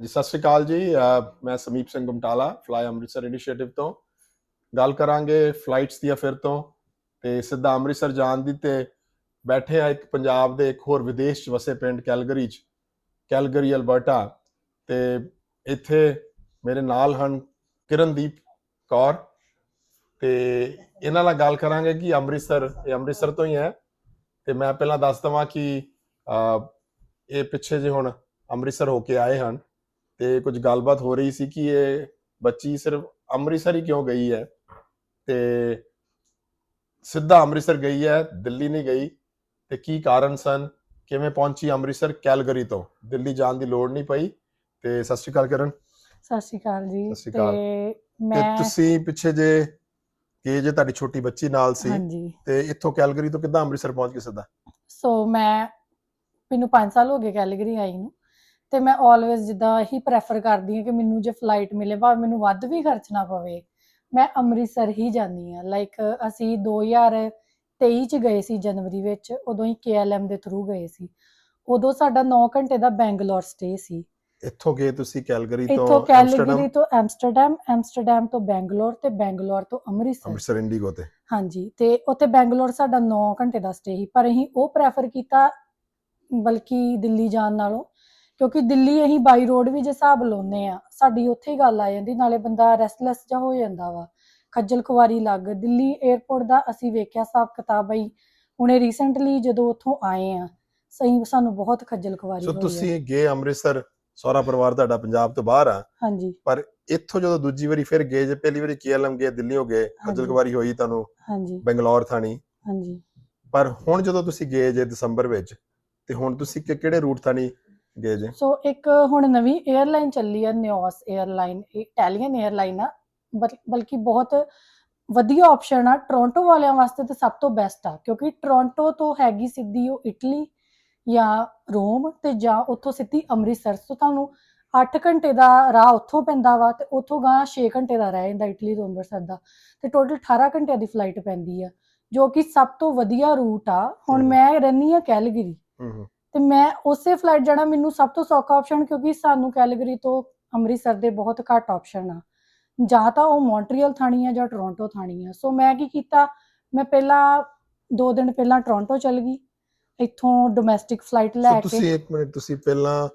ਜੀ, ਸਤਿ ਸ਼੍ਰੀ ਅਕਾਲ ਜੀ। ਮੈਂ ਸਮੀਪ ਸਿੰਘ ਗੁਮਟਾਲਾ ਫਲਾਈ ਅੰਮ੍ਰਿਤਸਰ ਇਨੀਸ਼ੀਏਟਿਵ ਤੋਂ। ਗੱਲ ਕਰਾਂਗੇ ਫਲਾਈਟਸ ਦੀਆਂ ਫਿਰ ਤੋਂ ਤੇ ਸਿੱਧਾ ਅੰਮ੍ਰਿਤਸਰ ਜਾਣ ਦੀ ਤੇ ਬੈਠੇ ਆ ਇੱਕ ਪੰਜਾਬ ਦੇ ਇੱਕ ਹੋਰ ਵਿਦੇਸ਼ ਚ ਵਸੇ ਪਿੰਡ ਕੈਲਗਰੀ ਚ, ਕੈਲਗਰੀ, ਅਲਬਰਟਾ। ਤੇ ਇੱਥੇ ਮੇਰੇ ਨਾਲ ਹਨ ਕਿਰਨਦੀਪ ਕੌਰ ਤੇ ਇਹਨਾਂ ਨਾਲ ਗੱਲ ਕਰਾਂਗੇ ਕਿ ਅੰਮ੍ਰਿਤਸਰ, ਇਹ ਅੰਮ੍ਰਿਤਸਰ ਤੋਂ ਹੀ ਹੈ। ਤੇ ਮੈਂ ਪਹਿਲਾਂ ਦੱਸ ਦਵਾਂ ਕਿ ਇਹ ਪਿੱਛੇ ਜੇ ਹੁਣ ਅੰਮ੍ਰਿਤਸਰ ਹੋ ਕੇ ਆਏ ਹਨ। ਤੇ ਕੁਝ ਗੱਲਬਾਤ ਹੋ ਰਹੀ ਸੀ ਕਿ ਇਹ ਬੱਚੀ ਸਿਰਫ ਅੰਮ੍ਰਿਤਸਰ ਹੀ ਕਿਉਂ ਗਈ ਹੈ? ਤੇ ਸਿੱਧਾ ਅੰਮ੍ਰਿਤਸਰ ਗਈ ਹੈ ਦਿੱਲੀ ਨਹੀਂ ਗਈ। ਤੇ ਕੀ ਕਾਰਨ ਸਨ? ਕਿਵੇਂ ਪਹੁੰਚੀ ਅੰਮ੍ਰਿਤਸਰ ਕੈਲਗਰੀ ਤੋਂ? ਦਿੱਲੀ ਜਾਣ ਦੀ ਲੋੜ ਨਹੀਂ ਪਈ। ਤੇ ਸਤਿ ਸ਼੍ਰੀ ਅਕਾਲ ਕਰਨ। ਸਤਿ ਸ਼੍ਰੀ ਅਕਾਲ ਜੀ। ਤੇ ਮੈਂ ਤੁਸੀਂ ਪਿੱਛੇ ਜੇ ਕਿ ਜੇ ਤੁਹਾਡੀ ਛੋਟੀ ਬੱਚੀ ਨਾਲ ਸੀ ਤੇ ਇੱਥੋਂ ਕੈਲਗਰੀ ਤੋਂ ਕਿੱਦਾਂ ਅੰਮ੍ਰਿਤਸਰ ਪਹੁੰਚ ਗਏ ਸਿੱਧਾ? ਸੋ ਮੈਂ ਮੈਨੂੰ 5 ਸਾਲ ਹੋ ਗਏ ਕੈਲਗਰੀ ਆਈ ਨੂੰ। ਤੇ ਮੈਂ ਆਲਵੇਜ਼ ਜਿੱਦਾਂ ਹੀ ਪ੍ਰੈਫਰ ਕਰਦੀ ਹਾਂ ਕਿ ਮੈਨੂੰ ਜੇ ਫਲਾਈਟ ਮਿਲੇ ਭਾਵੇਂ ਮੈਨੂੰ ਵੱਧ ਵੀ ਖਰਚਣਾ ਪਵੇ ਮੈਂ ਅੰਮ੍ਰਿਤਸਰ ਹੀ ਜਾਂਦੀ ਹਾਂ। ਲਾਈਕ ਅਸੀਂ 2023 ਚ ਗਏ ਸੀ ਜਨਵਰੀ ਵਿੱਚ ਉਦੋਂ ਹੀ KLM ਦੇ ਥਰੂ ਗਏ ਸੀ। ਉਦੋਂ ਸਾਡਾ 9 ਘੰਟੇ ਦਾ ਬੈਂਗਲੌਰ ਸਟੇ ਸੀ। ਇੱਥੋਂ ਗਏ ਤੁਸੀਂ ਕੈਲਗਰੀ ਤੋਂ ਇੱਥੋਂ ਕੈਲਗਰੀ ਤੋਂ ਐਮਸਟਰਡਮ ਐਮਸਟਰਡਮ ਤੋਂ ਬੈਂਗਲੌਰ ਤੇ ਬੈਂਗਲੌਰ ਤੋਂ ਅੰਮ੍ਰਿਤਸਰ। ਅੰਮ੍ਰਿਤਸਰ ਇੰਡੀਗੋ ਤੇ। ਹਾਂਜੀ ਤੇ ਉੱਥੇ ਬੈਂਗਲੌਰ ਸਾਡਾ 9 ਘੰਟੇ ਦਾ ਸਟੇ ਸੀ। ਪਰ ਅਸੀਂ ਉਹ ਪ੍ਰੈਫਰ ਕੀਤਾ ਬਲਕਿ ਦਿੱਲੀ ਜਾਣ ਨਾਲੋਂ। ਕਿਉਂਕਿ ਦਿੱਲੀ ਅਸੀਂ ਬਾਈ ਰੋਡ ਵੀ ਜੇ ਹਿਸਾਬ ਲਾਉਂਦੇ ਆ ਸਾਡੀ ਉੱਥੇ ਹੀ ਗੱਲ ਆ ਜਾਂਦੀ ਨਾਲੇ ਬੰਦਾ ਰੈਸਟਲੈਸ ਜਿਹਾ ਹੋ ਜਾਂਦਾ ਵਾ। ਖੱਜਲ ਖੁਆਰੀ ਲੱਗ ਦਿੱਲੀ 에ਅਰਪੋਰਟ ਦਾ ਅਸੀਂ ਵੇਖਿਆ ਹਿਸਾਬ ਕਿਤਾਬ ਬਈ ਹੁਣੇ ਰੀਸੈਂਟਲੀ ਜਦੋਂ ਉੱਥੋਂ ਆਏ ਆ ਸਹੀ ਸਾਨੂੰ ਬਹੁਤ ਖੱਜਲ ਖੁਆਰੀ ਸੋ ਹੋਈ ਤੁਸੀਂ ਗਏ ਅੰਮ੍ਰਿਤਸਰ ਸਹੁਰਾ ਪਰਿਵਾਰ ਤੁਹਾਡਾ ਪੰਜਾਬ ਤੋਂ ਬਾਹਰ ਆ ਹਾਂਜੀ। ਪਰ ਇੱਥੋਂ ਜਦੋਂ ਦੂਜੀ ਵਾਰੀ ਫਿਰ ਗਏ ਜੇ ਪਹਿਲੀ ਵਾਰੀ ਕੇਐਲਐਮ ਗਏ ਦਿੱਲੀੋਂ ਗਏ ਖੱਜਲ। ਖਵਾਰੀ ਹੋਈ ਤੁਹਾਨੂੰ ਹਾਂਜੀ। ਬੰਗਲੌਰ ਥਾਣੀ। ਹਾਂਜੀ। ਪਰ ਹੁਣ ਜਦੋਂ ਤੁਸੀਂ ਗਏ ਜੇ ਦਸੰਬਰ ਵਿੱਚ ਤੇ ਹੁਣ ਤੁਸੀਂ ਕਿਹੜੇ ਰੂਟ ਥਾਣੀ ਗਏ ਜੇ ਸੋ ਇੱਕ ਹੁਣ ਨਵੀਂ 에ਅਰਲਾਈਨ ਚੱਲੀ ਆ ਨਿਓਸ 에ਅਰਲਾਈਨ ਇਟਾਲੀਅਨ 에ਅਰਲਾਈਨ ਆ ਬਲਕਿ ਬਹੁਤ ਵਧੀਆ ਆਪਸ਼ਨ ਆ ਟੋਰਾਂਟੋ ਵਾਲਿਆਂ ਵਾਸਤੇ ਤੇ ਸਭ ਤੋਂ ਬੈਸਟ ਆ ਕਿਉਂਕਿ ਟੋਰਾਂਟੋ ਤੋਂ ਹੈਗੀ ਸਿੱਧੀ ਉਹ ਇਟਲੀ ਜਾਂ ਰੋਮ ਤੇ ਜਾਂ ਉੱਥੋਂ ਸਿੱਧੀ ਅੰਮ੍ਰਿਤਸਰ ਤੋਂ ਤੁਹਾਨੂੰ 8 ਘੰਟੇ ਦਾ ਰਾਹ ਉੱਥੋਂ ਪੈਂਦਾ ਵਾ ਤੇ ਉੱਥੋਂ ਗਾਂ 6 ਘੰਟੇ ਦਾ ਰਹਿ ਜਾਂਦਾ ਇਟਲੀ ਤੋਂ ਅੰਮ੍ਰਿਤਸਰ ਦਾ ਤੇ ਟੋਟਲ 18 ਘੰਟਿਆਂ ਦੀ ਫਲਾਈਟ ਪੈਂਦੀ ਆ ਜੋ ਕਿ ਸਭ ਤੋਂ ਵਧੀਆ ਰੂਟ ਆ। ਹੁਣ ਮੈਂ ਰਹਿਨੀ ਆ ਕੈਲਗਰੀ ਤੇ ਮੈਂ ਉਸੇ ਫਲਾਈਟ ਜਾਣਾ ਮੈਨੂੰ ਸਭ ਤੋਂ ਸੌਖਾ ਆਪਸ਼ਨ ਕਿਉਂਕਿ ਸਾਨੂੰ ਕੈਲਗਰੀ ਤੋਂ ਅੰਮ੍ਰਿਤਸਰ ਦੇ ਬਹੁਤ ਘੱਟ ਆਪਸ਼ਨ ਆ। ਜਾਂ ਤਾਂ ਉਹ ਮੌਂਟਰੀਅਲ ਥਾਣੀ ਆ ਜਾਂ ਟੋਰਾਂਟੋ ਥਾਣੀ ਆ। ਸੋ ਮੈਂ ਕੀ ਕੀਤਾ ਮੈਂ ਪਹਿਲਾਂ ਦੋ ਦਿਨ ਪਹਿਲਾਂ ਟੋਰਾਂਟੋ ਚਲ ਗਈ ਇੱਥੋਂ ਡੋਮੈਸਟਿਕ ਫਲਾਈਟ ਲੈ ਕੇ। ਤੁਸੀਂ ਇੱਕ ਮਿੰਟ ਤੁਸੀਂ ਪਹਿਲਾਂ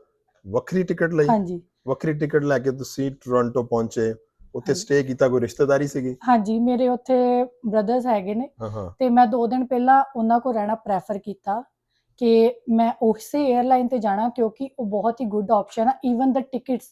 ਵੱਖਰੀ ਟਿਕਟ ਲਈ? ਹਾਂਜੀ। ਵੱਖਰੀ ਟਿਕਟ ਲੈ ਕੇ ਤੁਸੀਂ ਟੋਰਾਂਟੋ ਪਹੁੰਚੇ ਉੱਥੇ। ਸਟੇ ਕੀਤਾ ਕੋਈ ਰਿਸ਼ਤੇਦਾਰੀ ਸੀਗੀ? ਹਾਂਜੀ ਮੇਰੇ ਉੱਥੇ ਬ੍ਰਦਰਸ ਹੈਗੇ ਨੇ। ਤੇ ਮੈਂ ਦੋ ਦਿਨ ਪਹਿਲਾਂ ਉਹਨਾਂ ਕੋਲ ਰਹਿਣਾ ਪ੍ਰੈਫਰ ਕੀਤਾ। ਕਿ ਮੈਂ ਉਸੇ 에ਅਰਲਾਈਨ ਤੇ ਜਾਣਾ ਕਿਉਂਕਿ ਉਹ ਬਹੁਤ ਹੀ ਗੁੱਡ ਆਪਸ਼ਨ ਆ ਈਵਨ ਦਾ ਟਿਕਟਸ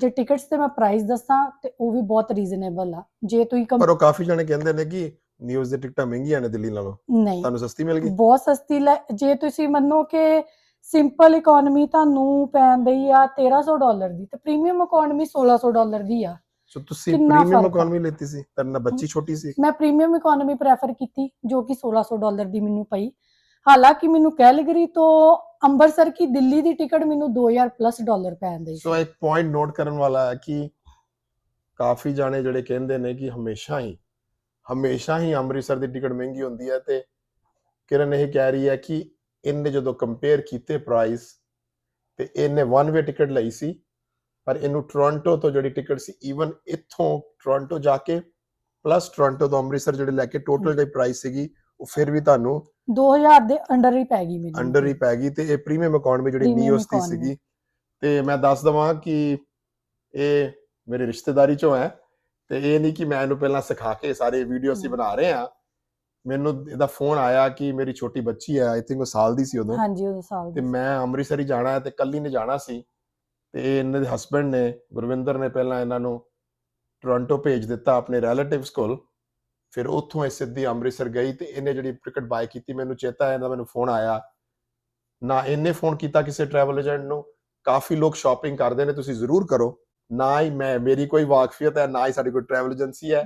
ਜੇ ਟਿਕਟਸ ਤੇ ਮੈਂ ਪ੍ਰਾਈਸ ਦੱਸਾਂ ਤੇ ਉਹ ਵੀ ਬਹੁਤ ਰੀਜ਼ਨੇਬਲ ਆ। ਜੇ ਤੁਸੀਂ ਪਰ ਉਹ ਕਾਫੀ ਜਣੇ ਕਹਿੰਦੇ ਨੇ ਕਿ ਨਿਊਜ਼ ਦੀ ਟਿਕਟਾਂ ਮਹਿੰਗੀਆਂ ਨੇ ਦਿੱਲੀ ਨਾਲੋਂ। ਨਹੀਂ। ਤੁਹਾਨੂੰ ਸਸਤੀ ਮਿਲ ਗਈ? ਬਹੁਤ ਸਸਤੀ ਲੈ ਜੇ ਤੁਸੀਂ ਮੰਨੋ ਕਿ ਸਿੰਪਲ ਇਕਨੋਮੀ ਤੁਹਾਨੂੰ ਪੈਂਦੀ ਆ 1300 ਡਾਲਰ ਦੀ ਤੇ ਪ੍ਰੀਮੀਅਮ ਇਕਨੋਮੀ 1600 ਡਾਲਰ ਦੀ ਆ। ਸੋ ਤੁਸੀਂ ਪ੍ਰੀਮੀਅਮ? ਇਕਨੋਮੀ ਲੈਤੀ ਸੀ ਤਾਂ ਨਾ ਬੱਚੀ ਛੋਟੀ ਸੀ। ਮੈਂ ਪ੍ਰੀਮੀਅਮ ਇਕਨੋਮੀ ਪ੍ਰੈਫਰ ਕੀਤੀ ਜੋ ਕਿ 1600 ਡਾਲਰ ਦੀ ਮੈਨੂੰ ਪਈ। ਹਾਲਾਂਕਿ ਮੈਨੂੰ ਕੈਲਗਰੀ ਤੋਂ ਅੰਮ੍ਰਿਤਸਰ ਕੀ ਦਿੱਲੀ ਦੀ ਟਿਕਟ ਮੈਨੂੰ 2000 ਪਲੱਸ ਡਾਲਰ ਪੈਂਦੀ ਸੋ ਇੱਕ ਪੁਆਇੰਟ ਨੋਟ ਕਰਨ ਵਾਲਾ ਹੈ ਕਿ ਕਾਫੀ ਜਾਣੇ ਜਿਹੜੇ ਕਹਿੰਦੇ ਨੇ ਕਿ ਹਮੇਸ਼ਾ ਹੀ ਹਮੇਸ਼ਾ ਹੀ ਅੰਮ੍ਰਿਤਸਰ ਦੀ ਟਿਕਟ ਮਹਿੰਗੀ ਹੁੰਦੀ ਹੈ ਤੇ ਕਿਰਨ ਇਹ ਕਹਿ ਰਹੀ ਹੈ ਕਿ ਇਹਨੇ ਜਦੋਂ ਕੰਪੇਅਰ ਕੀਤੇ ਪ੍ਰਾਈਸ ਤੇ ਇਹਨੇ ਵਨ ਵੇ ਟਿਕਟ ਲਈ ਸੀ ਪਰ ਇਹਨੂੰ ਟੋਰਾਂਟੋ ਤੋਂ ਜਿਹੜੀ ਟਿਕਟ ਸੀ ਈਵਨ ਇੱਥੋਂ ਟੋਰਾਂਟੋ ਜਾ ਕੇ ਪਲੱਸ ਟੋਰਾਂਟੋ ਤੋਂ ਅੰਮ੍ਰਿਤਸਰ ਜਿਹੜੇ ਲੈ ਕੇ ਟੋਟਲ ਜਿਹੜੀ ਪ੍ਰਾਈਸ ਸੀਗੀ ਉਹ ਫਿਰ ਵੀ ਤੁਹਾਨੂੰ 2000 ਦੇ ਅੰਡਰ ਹੀ ਪੈ ਗਈ ਮੈਨੂੰ ਅੰਡਰ ਹੀ ਪੈ ਗਈ ਤੇ ਇਹ ਪ੍ਰੀਮੀਅਮ ਇਕਨੋਮੀ ਜਿਹੜੀ Premium ਨੀਓਸ ਦੀ। ਸੀਗੀ। ਤੇ ਮੈਂ ਦੱਸ ਦਵਾਂ ਕਿ ਇਹ ਮੇਰੇ ਰਿਸ਼ਤੇਦਾਰੀ ਚੋਂ ਹੈ ਤੇ ਇਹ ਨਹੀਂ ਕਿ ਮੈਂ ਇਹਨੂੰ ਪਹਿਲਾਂ ਸਿਖਾ ਕੇ ਸਾਰੇ ਵੀਡੀਓ ਅਸੀਂ। ਬਣਾ ਰਹੇ। ਆ ਮੈਨੂੰ ਇਹਦਾ ਫੋਨ ਆਇਆ ਕਿ ਮੇਰੀ ਛੋਟੀ ਬੱਚੀ ਹੈ ਆਈ ਥਿੰਕ ਉਹ ਸਾਲ ਦੀ ਸੀ ਉਦੋਂ। ਹਾਂਜੀ ਉਹ ਸਾਲ ਤੇ ਦੀ ਮੈਂ ਅੰਮ੍ਰਿਤਸਰ ਹੀ ਜਾਣਾ ਹੈ ਤੇ ਕੱਲੀ ਨੇ ਜਾਣਾ ਸੀ। ਤੇ ਇਹ ਇਹਨਾਂ ਦੇ ਹਸਬੰਡ ਨੇ ਗੁਰਵਿੰਦਰ ਨੇ ਪਹਿਲਾਂ ਇਹਨਾਂ ਨੂੰ ਟੋਰਾਂਟੋ ਭੇਜ ਦਿੱਤਾ ਆਪਣੇ ਰਿਲੇਟਿਵਸ ਕੋਲ। ਫਿਰ ਉੱਥੋਂ ਇਹ ਸਿੱਧੀ ਅੰਮ੍ਰਿਤਸਰ ਗਈ ਤੇ ਇਹਨੇ ਜਿਹੜੀ ਟਿਕਟ ਬਾਈ ਕੀਤੀ ਮੈਨੂੰ ਚੇਤਾ ਹੈ ਇਹਦਾ ਮੈਨੂੰ ਫੋਨ ਆਇਆ। ਨਾ ਇਹਨੇ ਫੋਨ ਕੀਤਾ ਕਿਸੇ ਟਰੈਵਲ ਏਜੰਟ ਨੂੰ। ਕਾਫੀ ਲੋਕ ਸ਼ਾਪਿੰਗ ਕਰਦੇ ਨੇ ਤੁਸੀਂ ਜ਼ਰੂਰ ਕਰੋ। ਨਾ ਹੀ ਮੈਂ ਮੇਰੀ ਕੋਈ ਵਾਕਫੀਅਤ ਹੈ ਨਾ ਹੀ ਸਾਡੀ ਕੋਈ ਟਰੈਵਲ ਏਜੰਸੀ ਹੈ।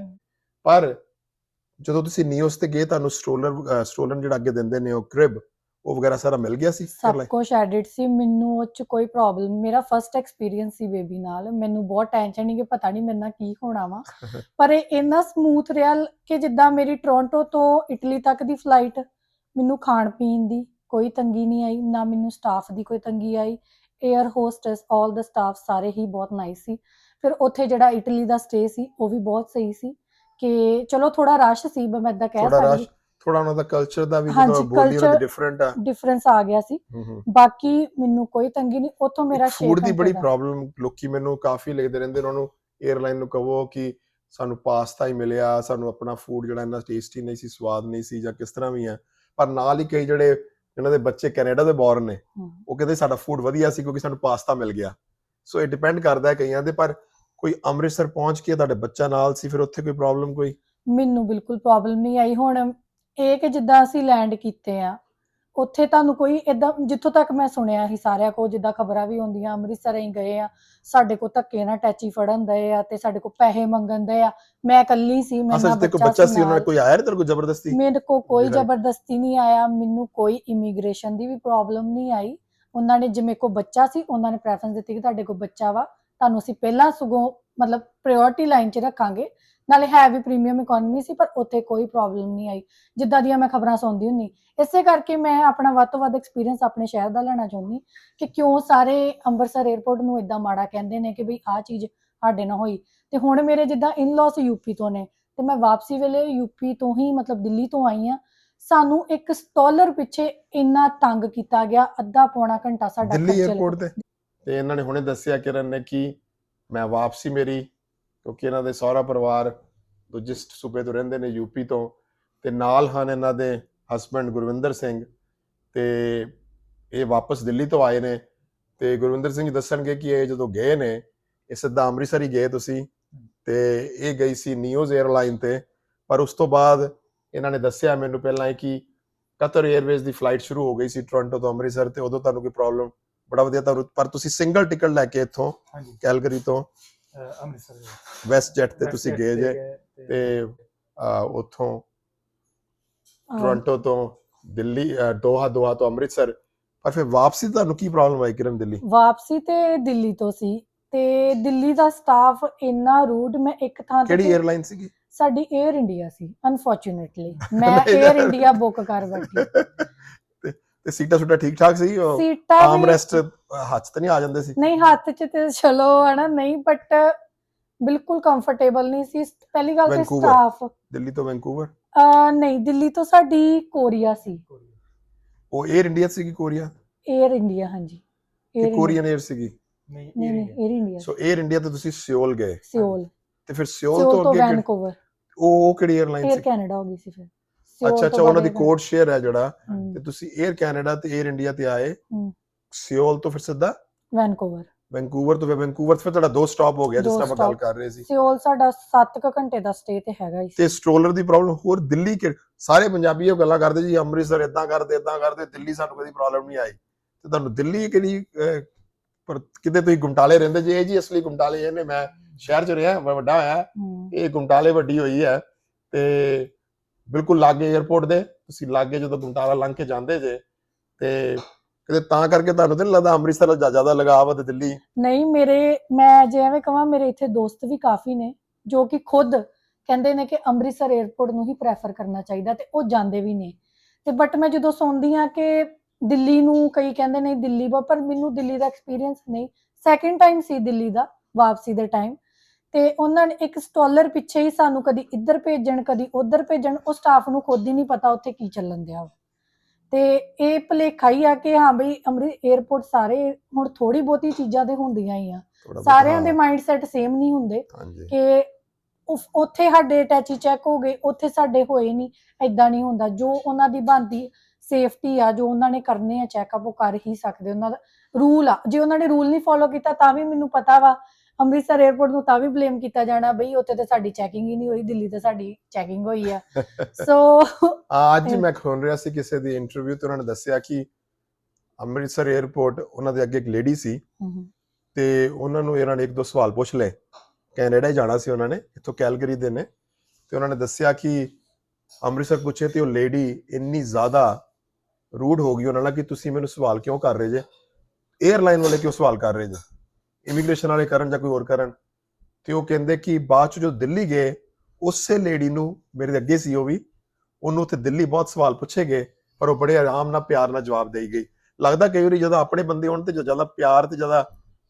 ਪਰ ਜਦੋਂ ਤੁਸੀਂ ਨਿਊਜ਼ ਤੇ ਗਏ ਤੁਹਾਨੂੰ ਸਟ੍ਰੋਲਰ ਸਟ੍ਰੋਲਰ ਜਿਹੜਾ ਅੱਗੇ ਦਿੰਦੇ ਨੇ ਉਹ ਕ੍ਰਿਬ ਉਹ ਵਗੈਰਾ ਸਾਰਾ ਮਿਲ ਗਿਆ ਸੀ ਸਭ ਕੁਝ ਐਡਿਟ ਸੀ ਮੈਨੂੰ ਉਹ ਚ ਕੋਈ ਪ੍ਰੋਬਲਮ ਮੇਰਾ ਫਰਸਟ ਐਕਸਪੀਰੀਅੰਸ ਸੀ ਬੇਬੀ ਨਾਲ ਮੈਨੂੰ ਬਹੁਤ ਟੈਨਸ਼ਨ ਨਹੀਂ ਕਿ ਪਤਾ ਨਹੀਂ ਮੇਰੇ ਨਾਲ ਕੀ ਹੋਣਾ ਵਾ। ਪਰ ਇਹ ਇੰਨਾ ਸਮੂਥ ਰਿਹਾ ਕਿ ਜਿੱਦਾਂ ਮੇਰੀ ਟੋਰਾਂਟੋ ਤੋਂ ਇਟਲੀ ਤੱਕ ਦੀ ਫਲਾਈਟ ਮੈਨੂੰ ਖਾਣ ਪੀਣ ਦੀ ਕੋਈ ਤੰਗੀ ਨਹੀਂ ਆਈ ਨਾ ਮੈਨੂੰ ਸਟਾਫ ਦੀ ਕੋਈ ਤੰਗੀ ਆਈ। 에ਅਰ ਹੋਸਟਸ 올 ਦਾ ਸਟਾਫ ਸਾਰੇ ਹੀ ਬਹੁਤ ਨਾਈਸ ਸੀ। ਫਿਰ ਉੱਥੇ ਜਿਹੜਾ ਇਟਲੀ ਦਾ ਸਟੇ ਸੀ ਉਹ ਵੀ ਬਹੁਤ ਸਹੀ ਸੀ। ਕਿ ਚਲੋ ਥੋੜਾ ਰਸ਼ ਸੀ ਮੈਂ ਇਦਾਂ ਕਹਿ ਸਕਦੀ ਥੋੜਾ ਉਹਨਾਂ ਦਾ ਕਲਚਰ ਦਾ ਵੀ ਜਦੋਂ ਬੋਲੀ ਉਹਨਾਂ ਡਿਫਰੈਂਟ ਆ। ਡਿਫਰੈਂਸ ਆ ਗਿਆ ਸੀ। ਬਾਕੀ ਮੈਨੂੰ ਕੋਈ ਤੰਗੀ ਨਹੀਂ ਉੱਥੋਂ ਮੇਰਾ ਫੂਡ ਦੀ ਬੜੀ ਪ੍ਰੋਬਲਮ ਲੋਕੀ ਮੈਨੂੰ ਕਾਫੀ ਲਿਖਦੇ ਰਹਿੰਦੇ ਉਹਨਾਂ ਨੂੰ 에ਅਰਲਾਈਨ ਨੂੰ ਕਹੋ ਕਿ ਸਾਨੂੰ ਪਾਸਤਾ ਹੀ ਮਿਲਿਆ ਸਾਨੂੰ ਆਪਣਾ ਫੂਡ ਜਿਹੜਾ ਇੰਨਾ ਟੇਸਟੀ ਨਹੀਂ ਸੀ ਸਵਾਦ ਨਹੀਂ ਸੀ ਜਾਂ ਕਿਸ ਤਰ੍ਹਾਂ ਵੀ ਆ। ਪਰ ਨਾਲ ਹੀ ਕਈ ਜਿਹੜੇ ਇਹਨਾਂ ਦੇ ਬੱਚੇ ਕੈਨੇਡਾ ਦੇ ਬੋਰਨ ਨੇ ਉਹ ਕਹਿੰਦੇ ਸਾਡਾ ਫੂਡ ਵਧੀਆ ਸੀ ਕਿਉਂਕਿ ਸਾਨੂੰ ਪਾਸਤਾ ਮਿਲ ਗਿਆ। ਸੋ ਇਹ ਡਿਪੈਂਡ ਕਰਦਾ ਹੈ ਕਈਆਂ ਦੇ ਪਰ ਕੋਈ ਅੰਮ੍ਰਿਤਸਰ ਪਹੁੰਚ ਕੇ ਤੁਹਾਡੇ ਬੱਚਾ ਨਾਲ ਸੀ ਫਿਰ ਉੱਥੇ ਕੋਈ ਪ੍ਰੋਬਲਮ ਕੋਈ? ਮੈਨੂੰ ਬਿਲਕੁਲ ਪ੍ਰੋਬਲਮ ਨਹੀਂ ਆਈ। ਹੁਣ ਇਹ ਕਿ ਜਿੱਦਾਂ ਅਸੀਂ ਲੈਂਡ ਕੀਤੇ ਆ ਉੱਥੇ ਤੁਹਾਨੂੰ ਕੋਈ ਇਦਾਂ ਜਿੱਥੋਂ ਤੱਕ ਮੈਂ ਸੁਣਿਆ ਸੀ ਸਾਰਿਆਂ ਕੋ ਜਿੱਦਾਂ ਖਬਰਾਂ ਵੀ ਹੁੰਦੀਆਂ ਅੰਮ੍ਰਿਤਸਰ ਹੀ ਗਏ ਆ ਸਾਡੇ ਕੋ ਧੱਕੇ ਨਾਲ ਟੈਚੀ ਫੜਨ ਦਏ ਆ ਤੇ ਸਾਡੇ ਕੋ ਪੈਸੇ ਮੰਗਣ ਦਏ ਆ। ਮੈਂ ਇਕੱਲੀ ਸੀ ਮੇਰੇ ਅਸਲ ਤੇ ਕੋਈ ਬੱਚਾ ਸੀ ਉਹਨਾਂ ਨੇ ਕੋਈ ਆਇਆ ਤੇਰੇ ਕੋਈ ਜ਼ਬਰਦਸਤੀ? ਮੇਰੇ ਕੋ ਕੋਈ ਜ਼ਬਰਦਸਤੀ ਨਹੀਂ ਆਇਆ ਮੈਨੂੰ ਕੋਈ ਇਮੀਗ੍ਰੇਸ਼ਨ ਦੀ ਵੀ ਪ੍ਰੋਬਲਮ ਨਹੀਂ ਆਈ। ਉਹਨਾਂ ਨੇ ਜਿਵੇਂ ਕੋ ਬੱਚਾ ਸੀ ਉਹਨਾਂ ਨੇ ਪ੍ਰੈਫਰੈਂਸ ਦਿੱਤੀ ਕਿ ਤੁਹਾਡੇ ਕੋ ਬੱਚਾ ਵਾ ਤੁਹਾਨੂੰ ਅਸੀਂ ਪਹਿਲਾਂ ਸਗੋਂ ਮਤਲਬ ਪ੍ਰਾਇੋਰਟੀ ਲਾਈਨ 'ਚ ਰੱਖਾਂਗੇ। ਨਾਲੇ ਹੈ ਵੀ ਪ੍ਰੀਮੀਅਮ ਇਕਨੋਮੀ ਸੀ ਪਰ ਉੱਥੇ ਕੋਈ ਪ੍ਰੋਬਲਮ ਨਹੀਂ ਆਈ। ਜਿੱਦਾਂ ਦੀਆਂ ਮੈਂ ਖਬਰਾਂ ਸੁਣਦੀ ਹੁੰਨੀ ਇਸੇ ਕਰਕੇ ਮੈਂ ਆਪਣਾ ਵੱਧ ਤੋਂ ਵੱਧ ਐਕਸਪੀਰੀਅੰਸ ਆਪਣੇ ਸ਼ਹਿਰ ਦਾ ਲੈਣਾ ਚਾਹੁੰਦੀ ਕਿ ਕਿਉਂ ਸਾਰੇ ਅੰਮ੍ਰਿਤਸਰ 에ਅਰਪੋਰਟ ਨੂੰ ਇਦਾਂ ਮਾੜਾ ਕਹਿੰਦੇ ਨੇ ਕਿ ਬਈ ਆਹ ਚੀਜ਼ ਸਾਡੇ ਨਾਲ ਹੋਈ। ਤੇ ਹੁਣ ਮੇਰੇ ਜਿੱਦਾਂ ਇਨ-ਲॉस ਯੂਪੀ ਤੋਂ ਨੇ ਤੇ ਮੈਂ ਵਾਪਸੀ ਵੇਲੇ ਯੂਪੀ ਤੋਂ ਹੀ ਮਤਲਬ ਦਿੱਲੀ ਤੋਂ ਆਈ ਆ ਸਾਨੂੰ ਇੱਕ ਸਟਾਲਰ ਪਿੱਛੇ ਇੰਨਾ ਤੰਗ ਕੀਤਾ ਗਿਆ ਅੱਧਾ ਪੌਣਾ ਘੰਟਾ ਸਾਡਾ ਦਿੱਲੀ 에ਅਰਪੋਰਟ ਤੇ? ਤੇ ਇਹਨਾਂ ਨੇ ਹੁਣੇ ਦੱਸਿਆ ਕਿਰਨ ਨੇ ਕਿ ਮੈਂ ਵਾਪਸੀ ਮੇਰੀ ਕਿਉਂਕਿ ਇਹਨਾਂ ਦੇ ਸਹੁਰਾ ਪਰਿਵਾਰ ਦੂਜੇ ਸੂਬੇ ਤੋਂ ਰਹਿੰਦੇ ਨੇ ਯੂਪੀ ਤੋਂ ਤੇ ਨਾਲ ਹਨ ਇਹਨਾਂ ਦੇ ਹਸਬੰਡ ਗੁਰਵਿੰਦਰ ਸਿੰਘ ਤੇ ਇਹ ਵਾਪਸ ਦਿੱਲੀ ਤੋਂ ਆਏ ਨੇ ਤੇ ਗੁਰਵਿੰਦਰ ਸਿੰਘ ਦੱਸਣਗੇ ਕਿ ਇਹ ਜਦੋਂ ਗਏ ਨੇ ਇਹ ਸਿੱਧਾ ਅੰਮ੍ਰਿਤਸਰ ਹੀ ਗਏ ਤੁਸੀਂ ਤੇ ਇਹ ਗਈ ਸੀ ਨਿਊਜ਼ 에ਅਰਲਾਈਨ ਤੇ ਪਰ ਉਸ ਤੋਂ ਬਾਅਦ ਇਹਨਾਂ ਨੇ ਦੱਸਿਆ ਮੈਨੂੰ ਪਹਿਲਾਂ ਕਿ ਕਤਰ 에ਅਰਵੇਜ਼ ਦੀ ਫਲਾਈਟ ਸ਼ੁਰੂ ਹੋ ਗਈ ਸੀ ਟੋਰਾਂਟੋ ਤੋਂ ਅੰਮ੍ਰਿਤਸਰ ਤੇ ਉਦੋਂ ਤੁਹਾਨੂੰ ਕੋਈ ਪ੍ਰੋਬਲਮ ਬੜਾ ਵਧੀਆ ਤੁਹਾਨੂੰ ਪਰ ਤੁਸੀਂ ਸਿੰਗਲ ਟਿਕਟ ਲੈ ਕੇ ਇੱਥੋਂ ਕੈਲਗਰੀ ਤੋਂ ਅੰਮ੍ਰਿਤਸਰ ਦੇ ਵੈਸਟ ਜੈਟ ਤੇ ਤੁਸੀਂ ਗਏ ਜੇ ਤੇ ਉੱਥੋਂ ਟੋਰਾਂਟੋ ਤੋਂ ਦਿੱਲੀ ਦੋਹਾ ਦੋਹਾ ਤੋਂ ਅੰਮ੍ਰਿਤਸਰ। ਪਰ ਫਿਰ ਵਾਪਸੀ ਤੁਹਾਨੂੰ ਕੀ ਪ੍ਰੋਬਲਮ ਆਈ ਕਿਰਨ ਦਿੱਲੀ? ਵਾਪਸੀ ਤੇ ਦਿੱਲੀ ਤੋਂ ਸੀ ਤੇ ਦਿੱਲੀ ਦਾ ਸਟਾਫ ਇੰਨਾ ਰੂਡ ਮੈਂ ਇੱਕ ਥਾਂ ਤੇ ਕਿਹੜੀ 에ਅਰਲਾਈਨ ਸੀਗੀ? ਸਾਡੀ 에ਅਰ ਇੰਡੀਆ ਸੀ ਅਨਫੋਰਚੂਨੇਟਲੀ ਮੈਂ 에ਅਰ ਇੰਡੀਆ ਬੁੱਕ ਕਰ ਬੈਠੀ। ਤੇ ਸੀਟਾਂ ਸੁਟਾ ਠੀਕ ਠਾਕ ਸੀ? ਉਹ ਸੀਟਾਂ ਆਮ ਵੀ- ਰੈਸਟ ਹੱਥ ਤੇ ਨਹੀਂ ਆ ਜਾਂਦੇ ਸੀ? ਨਹੀਂ ਹੱਥ 'ਚ ਤੇ ਚਲੋ ਹਨਾ ਨਹੀਂ ਬਟ ਬਿਲਕੁਲ ਕੰਫਰਟੇਬਲ ਨਹੀਂ ਸੀ। ਪਹਿਲੀ ਗੱਲ ਤੇ ਸਟਾਫ ਦਿੱਲੀ ਤੋਂ ਵੈਂਕੂਵਰ ਨਹੀਂ ਦਿੱਲੀ ਤੋਂ ਸਾਡੀ ਕੋਰੀਆ ਸੀ। ਉਹ 에ਅਰ ਇੰਡੀਆ ਸੀਗੀ ਕੋਰੀਆ? 에ਅਰ ਇੰਡੀਆ ਹਾਂਜੀ Air ਕਿ India- ਕੋਰੀਅਨ 에ਅਰ ਸੀਗੀ? ਨਹੀਂ ਨਹੀਂ Air India so Air India ਤੋਂ ਤੁਸੀਂ ਸਿਓਲ ਗਏ। ਸਿਓਲ ਤੇ ਫਿਰ ਸਿਓਲ ਤੋਂ ਅੱਗੇ ਕਿ- ਵੈਨਕੂਵਰ ਉਹ ਉਹ ਕਿਹੜੀ 에ਅਰਲਾਈਨ 에ਅਰ ਸੀ? ਕੈਨੇਡਾ ਹੋ ਗਈ ਸੀ ਫਿਰ। ਸਿਓਲ ਅੱਛਾ ਅੱਛਾ ਉਹਨਾਂ ਦੀ ਕੋਡ ਸ਼ੇਅਰ ਹੈ ਜਿਹੜਾ ਤੇ ਤੁਸੀਂ 에ਅਰ ਕੈਨੇਡਾ ਤੇ 에ਅਰ ਇੰਡੀਆ ਤੇ ਆਏ। ਸਿਓਲ ਤੋਂ ਫਿਰ ਸਿੱਧਾ? ਵੈਨਕੂਵਰ ਵੈਂਕੂਵਰ ਤੋਂ ਵੈਂਕੂਵਰ ਤੋਂ ਫਿਰ ਤੁਹਾਡਾ ਦੋ ਸਟਾਪ ਹੋ ਗਿਆ ਜਿਸ ਤਰ੍ਹਾਂ ਆਪਾਂ ਗੱਲ। ਕਰ ਰਹੇ ਸੀ। ਸਿਓਲ ਸਾਡਾ 7 ਕੁ ਘੰਟੇ ਦਾ ਸਟੇ ਤੇ ਹੈਗਾ ਹੀ ਤੇ ਸਟ੍ਰੋਲਰ ਦੀ ਪ੍ਰੋਬਲਮ ਹੋਰ ਦਿੱਲੀ ਕਿ ਸਾਰੇ ਪੰਜਾਬੀ ਇਹ ਗੱਲਾਂ ਕਰਦੇ ਜੀ ਅੰਮ੍ਰਿਤਸਰ ਇਦਾਂ ਕਰਦੇ ਇਦਾਂ ਕਰਦੇ ਦਿੱਲੀ ਸਾਨੂੰ ਕਦੀ ਪ੍ਰੋਬਲਮ ਨਹੀਂ ਆਈ। ਤੇ ਤੁਹਾਨੂੰ ਦਿੱਲੀ ਕਿਹੜੀ ਪਰ ਕਿਤੇ ਤੁਸੀਂ ਗੁਮਟਾਲੇ ਰਹਿੰਦੇ ਜੀ ਇਹ ਜੀ ਅਸਲੀ ਗੁਮਟਾਲੇ ਇਹ ਨੇ ਮੈਂ ਸ਼ਹਿਰ 'ਚ ਰਿਹਾ ਵੱਡਾ ਹੋਇਆ ਇਹ ਗੁਮਟਾਲੇ ਵੱਡੀ ਹੋਈ ਹੈ ਤੇ ਬਿਲਕੁਲ ਲਾਗੇ 에ਅਰਪੋਰਟ ਦੇ, ਤੁਸੀਂ ਲਾਗੇ ਜਦੋਂ ਗੁਮਟਾਲਾ ਲੰਘ ਕੇ ਜਾਂਦੇ ਜੇ, ਤੇ ਕਿਤੇ ਤਾਂ ਕਰਕੇ ਤੁਹਾਨੂੰ ਤਾਂ ਲੱਗਦਾ ਅੰਮ੍ਰਿਤਸਰ ਨਾਲ ਜ਼ਿਆਦਾ ਲਗਾਵ ਤੇ ਦਿੱਲੀ? ਨਹੀਂ, ਮੇਰੇ, ਮੈਂ ਜੇ ਐਵੇਂ ਕਹਾਂ ਮੇਰੇ ਇੱਥੇ ਦੋਸਤ ਵੀ ਕਾਫੀ ਨੇ, ਜੋ ਕਿ ਖੁਦ ਕਹਿੰਦੇ ਨੇ ਕਿ ਅੰਮ੍ਰਿਤਸਰ 에ਅਰਪੋਰਟ ਨੂੰ ਹੀ ਪ੍ਰੈਫਰ ਕਰਨਾ ਚਾਹੀਦਾ ਤੇ ਉਹ ਜਾਂਦੇ ਵੀ ਨੇ। ਤੇ ਬਟ ਮੈਂ ਜਦੋਂ ਸੁਣਦੀ ਆ ਕਿ ਦਿੱਲੀ ਨੂੰ ਕਈ ਕਹਿੰਦੇ ਨੇ ਦਿੱਲੀ ਪਰ ਮੈਨੂੰ ਦਿੱਲੀ ਦਾ ਐਕਸਪੀਰੀਅੰਸ ਨਹੀਂ। ਸੈਕਿੰਡ ਟਾਈਮ ਸੀ ਦਿੱਲੀ ਦਾ, ਵਾਪਸੀ ਦੇ ਟਾਈਮ ਤੇ ਉਹਨਾਂ ਨੇ ਇੱਕ ਸਟਾਲਰ ਪਿੱਛੇ ਹੀ ਸਾਨੂੰ ਕਦੀ ਇੱਧਰ ਭੇਜਣ ਕਦੀ ਉੱਧਰ ਭੇਜਣ ਉਹ ਸਟਾਫ ਨੂੰ ਖੁਦ ਹੀ ਨਹੀਂ ਪਤਾ ਉੱਥੇ ਕੀ ਚੱਲਣ ਦਿਆ ਵਾ। ਤੇ ਇਹ ਭੁਲੇਖਾ ਹੀ ਆ ਕਿ ਹਾਂ ਬਈ ਅੰਮ੍ਰਿਤ 에ਅਰਪੋਰਟ ਸਾਰੇ ਹੁਣ ਥੋੜੀ ਬਹੁਤੀ ਚੀਜ਼ਾਂ ਤੇ ਹੁੰਦੀਆਂ ਹੀ ਆ। ਥੋੜ੍ਹਾ ਬਹੁਤ, ਸਾਰਿਆਂ ਦੇ ਹਾਂ, ਮਾਈਂਡਸੈਟ ਸੇਮ ਨਹੀਂ ਹੁੰਦੇ ਹਾਂਜੀ। ਕਿ ਉਫ- ਉੱਥੇ ਸਾਡੇ ਟੈਚੀ ਚੈੱਕ ਹੋ ਗਏ ਉੱਥੇ ਸਾਡੇ ਹੋਏ ਨਹੀਂ ਐਦਾਂ ਨਹੀਂ ਹੁੰਦਾ। ਜੋ ਉਹਨਾਂ ਦੀ ਬਣਦੀ ਸੇਫਟੀ ਆ ਜੋ ਉਹਨਾਂ ਨੇ ਕਰਨੇ ਆ ਚੈੱਕਅਪ ਉਹ ਕਰ ਹੀ ਸਕਦੇ। ਉਹਨਾਂ ਦਾ ਰੂਲ ਆ। ਜੇ ਉਹਨਾਂ ਨੇ ਰੂਲ ਨਹੀਂ ਫੋਲੋ ਕੀਤਾ ਤਾਂ ਵੀ ਮੈਨੂੰ ਪਤਾ ਵਾ ਅੰਮ੍ਰਿਤਸਰ 에어ਪੋਰਟ ਨੂੰ ਤਾਂ ਵੀ ਬਲੇਮ ਕੀਤਾ ਜਾਣਾ ਬਈ ਉੱਥੇ ਤੇ ਸਾਡੀ ਚੈਕਿੰਗ ਹੀ ਨਹੀਂ ਹੋਈ ਦਿੱਲੀ ਤੇ ਸਾਡੀ ਚੈਕਿੰਗ ਹੋਈ ਆ। ਸੋ ਅੱਜ ਮੈਂ ਖੋਲ ਰਿਹਾ ਸੀ ਕਿਸੇ ਦੀ ਇੰਟਰਵਿਊ ਤੇ ਉਹਨਾਂ ਨੇ ਦੱਸਿਆ ਕਿ ਅੰਮ੍ਰਿਤਸਰ 에어ਪੋਰਟ ਉਹਨਾਂ ਦੇ ਅੱਗੇ ਇੱਕ ਲੇਡੀ ਸੀ ਤੇ ਉਹਨਾਂ ਨੂੰ ਇਹਨਾਂ ਨੇ ਇੱਕ ਦੋ ਸਵਾਲ ਪੁੱਛ ਲਏ। ਕੈਨੇਡਾ ਜਾਣਾ ਸੀ ਉਹਨਾਂ ਨੇ ਇੱਥੋਂ ਕੈਲਗਰੀ ਦੇ ਨੇ। ਤੇ ਉਹਨਾਂ ਨੇ ਦੱਸਿਆ ਕਿ ਅੰਮ੍ਰਿਤਸਰ ਪੁੱਛੇ ਤੇ ਉਹ ਲੇਡੀ ਇੰਨੀ ਜ਼ਿਆਦਾ ਰੂਡ ਹੋ ਗਈ ਉਹਨਾਂ ਨਾਲ ਕਿ ਤੁਸੀਂ ਮੈਨੂੰ ਸਵਾਲ ਕਿਉਂ ਕਰ ਰਹੇ ਜੇ? 에ਅਰਲਾਈਨ ਵਾਲੇ ਕਿਉਂ ਸਵਾਲ ਕਰ ਰਹੇ ਜੇ? ਇਮੀਗ੍ਰੇਸ਼ਨ ਵਾਲੇ ਕਰਨ ਜਾਂ ਕੋਈ ਹੋਰ ਕਰਨ, ਤੇ ਉਹ ਕਹਿੰਦੇ ਕਿ ਬਾਅਦ ਚ ਜੋ ਦਿੱਲੀ ਗਏ, ਉਸੇ ਲੇਡੀ ਨੂੰ ਮੇਰੇ ਅੱਗੇ ਸੀ ਉਹ ਵੀ, ਉਹਨੂੰ ਉੱਥੇ ਦਿੱਲੀ ਬਹੁਤ ਸਵਾਲ ਪੁੱਛੇ ਗਏ, ਪਰ ਉਹ ਬੜੇ ਆਰਾਮ ਨਾਲ ਪਿਆਰ ਨਾਲ ਜਵਾਬ ਦੇਈ ਗਈ। ਲੱਗਦਾ ਕਈ ਵਾਰੀ ਜਦੋਂ ਆਪਣੇ ਬੰਦੇ ਹੋਣ ਤੇ ਜ਼ਿਆਦਾ ਪਿਆਰ ਤੇ ਜ਼ਿਆਦਾ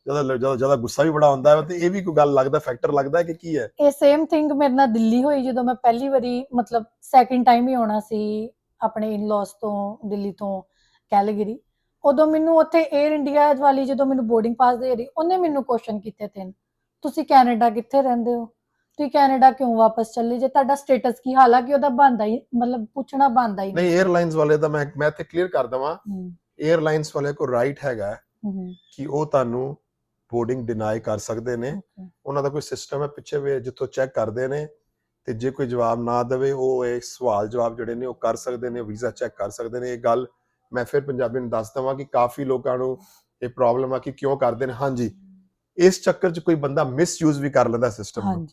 ਜ਼ਿਆਦਾ ਜ਼ਿਆਦਾ ਗੁੱਸਾ ਵੀ ਬੜਾ ਆਉਂਦਾ ਹੈ, ਤੇ ਇਹ ਵੀ ਕੋਈ ਗੱਲ ਲੱਗਦਾ ਫੈਕਟਰ ਲੱਗਦਾ ਹੈ ਕਿ ਕੀ ਹੈ? ਇਹ ਸੇਮ ਥਿੰਗ ਮੇਰੇ ਨਾਲ ਦਿੱਲੀ ਹੋਈ ਜਦੋਂ ਮੈਂ ਪਹਿਲੀ ਵਾਰੀ, ਮਤਲਬ ਸੈਕਿੰਡ ਟਾਈਮ ਹੀ ਆਉਣਾ ਸੀ ਆਪਣੇ ਇਨ-ਲॉज ਤੋਂ, ਦਿੱਲੀ ਤੋਂ ਕੈਲਗਰੀ। ਉਦੋਂ ਮੈਨੂੰ ਉੱਥੇ 에ਅਰ ਇੰਡੀਆ ਵਾਲੀ ਜਦੋਂ ਮੈਨੂੰ ਬੋਰਡਿੰਗ ਪਾਸ ਦੇ ਰਹੀ ਉਹਨੇ ਮੈਨੂੰ ਕੁਐਸਚਨ ਕੀਤੇ ਤਿੰਨ। ਤੁਸੀਂ ਕੈਨੇਡਾ ਕਿੱਥੇ ਰਹਿੰਦੇ ਹੋ? ਤੁਸੀਂ ਕੈਨੇਡਾ ਕਿਉਂ ਵਾਪਸ ਚੱਲੇ? ਜੇ ਤੁਹਾਡਾ ਸਟੇਟਸ ਕੀ ਹਾਲਾਂਕਿ ਉਹਦਾ ਬੰਦਾ ਹੀ ਮਤਲਬ ਪੁੱਛਣਾ ਬੰਦਾ ਹੀ ਨਹੀਂ 에ਅਰਲਾਈਨਸ ਵਾਲੇ ਦਾ ਮੈਂ ਮੈਂ ਤੇ ਕਲੀਅਰ ਕਰ ਦਵਾਂ। 에ਅਰਲਾਈਨਸ ਵਾਲੇ ਕੋ ਰਾਈਟ ਹੈਗਾ ਕਿ ਉਹ ਤੁਹਾਨੂੰ ਬੋਰਡਿੰਗ ਡਿਨਾਈ ਕਰ ਸਕਦੇ ਨੇ। ਉਹਨਾਂ ਦਾ ਕੋਈ ਸਿਸਟਮ ਹੈ ਪਿੱਛੇ ਵੀ ਜਿੱਥੋਂ ਚੈੱਕ ਕਰਦੇ ਨੇ ਤੇ ਜੇ ਕੋਈ ਜਵਾਬ ਨਾ ਦੇਵੇ ਉਹ ਇਹ ਸਵਾਲ ਜਵਾਬ ਜਿਹੜੇ ਨੇ ਉਹ ਕਰ ਸਕਦੇ ਨੇ ਵੀਜ਼ਾ ਚੈੱਕ ਕਰ ਸਕਦੇ ਨੇ। ਇਹ ਗੱਲ ਮੈਂ ਫਿਰ ਪੰਜਾਬੀ ਨੂੰ ਦੱਸ ਦਵਾਂ ਕਿ ਕਾਫੀ ਲੋਕਾਂ ਨੂੰ ਇਹ ਪ੍ਰੋਬਲਮ ਆ ਕਿ ਕਿਉਂ ਕਰਦੇ ਨੇ। ਹਾਂਜੀ ਇਸ ਚੱਕਰ 'ਚ ਕੋਈ ਬੰਦਾ ਮਿਸਯੂਜ਼ ਵੀ ਕਰ ਲੈਂਦਾ ਸਿਸਟਮ ਨੂੰ।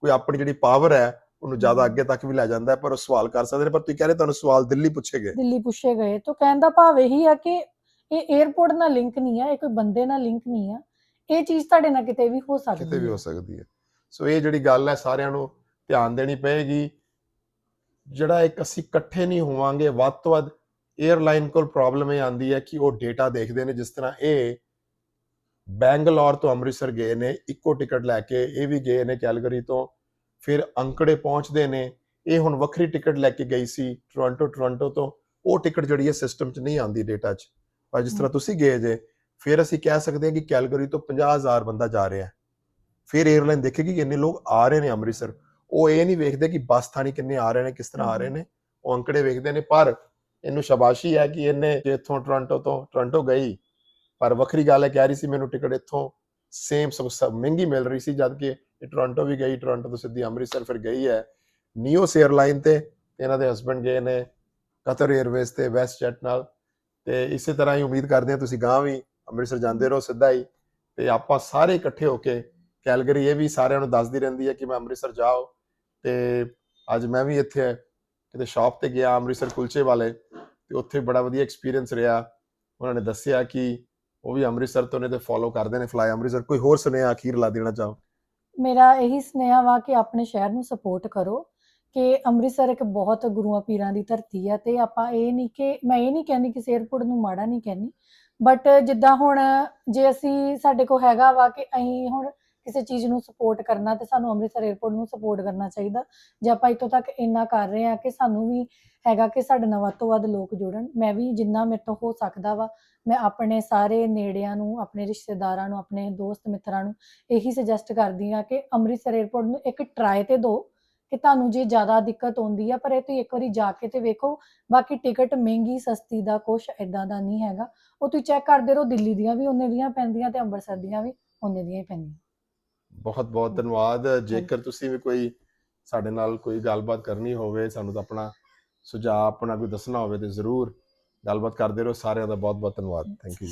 ਕੋਈ ਆਪਣੀ ਜਿਹੜੀ ਪਾਵਰ ਹੈ ਉਹਨੂੰ ਜ਼ਿਆਦਾ। ਅੱਗੇ ਤੱਕ ਵੀ ਲੈ ਜਾਂਦਾ ਹੈ ਪਰ ਉਹ ਸਵਾਲ ਕਰ ਸਕਦੇ ਨੇ। ਪਰ ਤੁਸੀਂ ਕਹਿ ਰਹੇ ਤੁਹਾਨੂੰ ਸਵਾਲ ਦਿੱਲੀ ਪੁੱਛੇ ਗਏ। ਦਿੱਲੀ ਪੁੱਛੇ ਗਏ। ਤਾਂ ਕਹਿਣ ਦਾ ਭਾਵ ਇਹੀ ਆ ਕਿ ਇਹ 에ਅਰਪੋਰਟ ਨਾਲ ਲਿੰਕ ਨਹੀਂ ਆ ਇਹ ਕੋਈ ਬੰਦੇ ਨਾਲ ਲਿੰਕ ਨਹੀਂ ਆ। ਇਹ ਚੀਜ਼ ਤੁਹਾਡੇ ਨਾਲ ਕਿਤੇ ਵੀ ਹੋ ਸਕਦੀ ਕਿਤੇ ਵੀ ਹੈ। ਹੋ ਸਕਦੀ ਹੈ। ਸੋ ਇਹ ਜਿਹੜੀ ਗੱਲ ਹੈ ਸਾਰਿਆਂ ਨੂੰ ਧਿਆਨ ਦੇਣੀ ਪਏਗੀ। ਜਿਹੜਾ ਇੱਕ ਅਸੀਂ ਇਕੱਠੇ ਨਹੀਂ ਹੋਵਾਂਗੇ ਵੱਧ ਤੋਂ ਵੱਧ 에ਅਰਲਾਈਨ ਕੋਲ ਪ੍ਰੋਬਲਮ ਇਹ ਆਂਦੀ ਹੈ ਕਿ ਉਹ ਡੇਟਾ ਦੇਖਦੇ ਨੇ ਜਿਸ ਤਰ੍ਹਾਂ ਇਹ ਬੈਂਗਲੌਰ ਤੋਂ ਅੰਮ੍ਰਿਤਸਰ ਗਏ ਨੇ ਇੱਕੋ ਟਿਕਟ ਲੈ ਕੇ ਇਹ ਵੀ ਗਏ ਨੇ ਕੈਲਗਰੀ ਤੋਂ ਫਿਰ ਅੰਕੜੇ ਪਹੁੰਚਦੇ ਨੇ ਇਹ ਹੁਣ ਵੱਖਰੀ ਟਿਕਟ ਲੈ ਕੇ ਗਈ ਸੀ ਟੋਰਾਂਟੋ ਟੋਰਾਂਟੋ ਤੋਂ ਉਹ ਟਿਕਟ ਜਿਹੜੀ ਹੈ ਸਿਸਟਮ 'ਚ ਨਹੀਂ ਆਂਦੀ ਡੇਟਾ 'ਚ। ਪਰ ਜਿਸ ਤਰ੍ਹਾਂ ਤੁਸੀਂ ਗਏ ਜੇ ਫਿਰ ਅਸੀਂ ਕਹਿ ਸਕਦੇ ਹਾਂ ਕਿ ਕੈਲਗਰੀ ਤੋਂ 50000 ਬੰਦਾ ਜਾ ਰਿਹਾ ਹੈ। ਫਿਰ 에ਅਰਲਾਈਨ ਦੇਖੇਗੀ ਕਿ ਇੰਨੇ ਲੋਕ ਆ ਰਹੇ ਨੇ ਅੰਮ੍ਰਿਤਸਰ। ਉਹ ਇਹ ਨਹੀਂ ਵੇਖਦੇ ਕਿ ਬੱਸ ਥਾਣੀ ਕਿੰਨੇ ਆ ਰਹੇ ਨੇ ਕਿਸ ਤਰ੍ਹਾਂ ਆ ਰਹੇ ਨੇ। ਉਹ ਅੰਕੜੇ ਵੇਖਦੇ ਨੇ ਪਰ ਇਹਨੂੰ ਸ਼ਾਬਾਸ਼ੀ ਹੈ ਕਿ ਇਹਨੇ ਜੇ ਇੱਥੋਂ ਟੋਰਾਂਟੋ ਤੋਂ ਟੋਰਾਂਟੋ ਗਈ, ਪਰ ਵੱਖਰੀ ਗੱਲ ਹੈ ਕਹਿ ਰਹੀ ਸੀ ਮੈਨੂੰ ਟਿਕਟ ਇੱਥੋਂ ਸੇਮ ਸਭ ਮਹਿੰਗੀ ਮਿਲ ਰਹੀ ਸੀ ਜਦ ਕਿ ਇਹ ਟੋਰਾਂਟੋ ਵੀ ਗਈ ਟੋਰਾਂਟੋ ਤੋਂ ਸਿੱਧੀ ਅੰਮ੍ਰਿਤਸਰ ਫਿਰ ਗਈ ਹੈ। ਨਿਓਸ 에ਅਰਲਾਈਨ ਤੇ ਤੇ ਇਹਨਾਂ ਦੇ ਹਸਬੰਡ ਗਏ ਨੇ ਕਤਰ 에ਅਰਵੇਜ਼ ਤੇ ਵੈਸਟ ਜੈਟ ਨਾਲ। ਤੇ ਇਸੇ ਤਰ੍ਹਾਂ ਹੀ ਉਮੀਦ ਕਰਦੇ ਹਾਂ ਤੁਸੀਂ ਗਾਂ ਵੀ ਅੰਮ੍ਰਿਤਸਰ ਜਾਂਦੇ ਰਹੋ ਸਿੱਧਾ ਹੀ। ਤੇ ਆਪਾਂ ਸਾਰੇ ਇਕੱਠੇ ਹੋ ਕੇ ਕੈਲਗਰੀ ਇਹ ਵੀ ਸਾਰਿਆਂ ਨੂੰ ਦੱਸਦੀ ਰਹਿੰਦੀ ਹੈ ਕਿ ਮੈਂ ਅੰਮ੍ਰਿਤਸਰ ਜਾਓ। ਤੇ ਅੱਜ ਮੈਂ ਵੀ ਇੱਥੇ ਕਿਤੇ ਸ਼ਾਪ ਤੇ ਗਿਆ, ਅੰਮ੍ਰਿਤਸਰ ਕੁਲਚੇ ਵਾਲੇ, ਤੇ ਉੱਥੇ ਬੜਾ ਵਧੀਆ ਐਕਸਪੀਰੀਅੰਸ ਰਿਹਾ। ਉਹਨਾਂ ਨੇ ਦੱਸਿਆ ਕਿ ਉਹ ਵੀ ਅੰਮ੍ਰਿਤਸਰ ਤੋਂ ਨੇ ਤੇ ਫੋਲੋ ਕਰਦੇ ਨੇ ਫਲਾਈ ਅੰਮ੍ਰਿਤਸਰ, ਕੋਈ ਹੋਰ ਸੁਨੇਹਾ ਅਖੀਰ ਲਾ ਦੇਣਾ ਚਾਹੋ? ਮੇਰਾ ਇਹੀ ਸੁਨੇਹਾ ਵਾ ਕਿ ਆਪਣੇ ਸ਼ਹਿਰ ਨੂੰ ਸਪੋਰਟ ਕਰੋ ਕਿ ਅੰਮ੍ਰਿਤਸਰ ਇੱਕ ਬਹੁਤ ਗੁਰੂਆਂ ਪੀਰਾਂ ਦੀ ਧਰਤੀ ਹੈ ਤੇ ਆਪਾਂ ਇਹ ਨਹੀਂ ਕਿ, ਮੈਂ ਇਹ ਨਹੀਂ ਕਹਿੰਦੀ ਕਿ 에ਅਰਪੋਰਟ ਨੂੰ ਮਾੜਾ ਨਹੀਂ ਕਹਿੰਦੀ ਬਟ ਜਿੱਦਾਂ ਹੁਣ ਜੇ ਅਸੀਂ ਸਾਡੇ ਕੋਲ ਹੈਗਾ ਵਾ ਕਿ ਅਸੀਂ ਹੁਣ ਕਿਸੇ ਚੀਜ਼ ਨੂੰ ਸਪੋਰਟ ਕਰਨਾ ਤੇ ਸਾਨੂੰ ਅੰਮ੍ਰਿਤਸਰ 에ਅਰਪੋਰਟ ਨੂੰ ਸਪੋਰਟ ਕਰਨਾ ਚਾਹੀਦਾ। ਜੇ ਆਪਾਂ ਇੱਥੋਂ ਤੱਕ ਇੰਨਾ ਕਰ ਰਹੇ ਆ ਕਿ ਸਾਨੂੰ ਵੀ ਹੈਗਾ ਕਿ ਸਾਡੇ ਨਾਲ ਵੱਧ ਤੋਂ ਵੱਧ ਲੋਕ ਜੁੜਨ, ਮੈਂ ਵੀ ਜਿੰਨਾ ਮੇਰੇ ਤੋਂ ਹੋ ਸਕਦਾ ਵਾ, ਮੈਂ ਆਪਣੇ ਸਾਰੇ ਨੇੜਿਆਂ ਨੂੰ, ਆਪਣੇ ਰਿਸ਼ਤੇਦਾਰਾਂ ਨੂੰ, ਆਪਣੇ ਦੋਸਤ ਮਿੱਤਰਾਂ ਨੂੰ ਇਹੀ ਸੁਜੈਸਟ ਕਰਦੀ ਆ ਕਿ ਅੰਮ੍ਰਿਤਸਰ 에ਅਰਪੋਰਟ ਨੂੰ ਇੱਕ ਟਰਾਈ ਤੇ ਦਿਓ ਕਿ ਤੁਹਾਨੂੰ ਜੇ ਜ਼ਿਆਦਾ ਦਿੱਕਤ ਆਉਂਦੀ ਆ, ਪਰ ਇਹ ਤੁਸੀਂ ਇੱਕ ਵਾਰੀ ਜਾ ਕੇ ਤੇ ਵੇਖੋ, ਬਾਕੀ ਟਿਕਟ ਮਹਿੰਗੀ, ਸਸਤੀ ਦਾ ਕੁਛ ਐਦਾਂ ਦਾ ਨਹੀਂ ਹੈਗਾ। ਉਹ ਤੁਸੀਂ ਚੈੱਕ ਕਰਦੇ ਰਹੋ, ਦਿੱਲੀ ਦੀਆਂ ਵੀ, ਉਹਨੇ ਦੀਆਂ ਪੈਂਦੀਆਂ ਤੇ ਅੰਮ੍ਰਿਤਸਰ ਦੀਆਂ ਵੀ, ਉਹਨੇ ਦੀਆਂ ਹੀ ਪੈਂਦੀਆਂ। ਬਹੁਤ ਬਹੁਤ ਧੰਨਵਾਦ। ਜੇਕਰ ਤੁਸੀਂ ਵੀ ਕੋਈ ਸਾਡੇ ਨਾਲ ਕੋਈ ਗੱਲਬਾਤ ਕਰਨੀ ਹੋਵੇ ਸਾਨੂੰ ਤਾਂ ਆਪਣਾ ਸੁਝਾਅ ਆਪਣਾ ਕੋਈ ਦੱਸਣਾ ਹੋਵੇ ਤੇ ਜ਼ਰੂਰ ਗੱਲਬਾਤ ਕਰਦੇ ਰਹੋ। ਸਾਰਿਆਂ ਦਾ ਬਹੁਤ ਬਹੁਤ ਧੰਨਵਾਦ। Thank you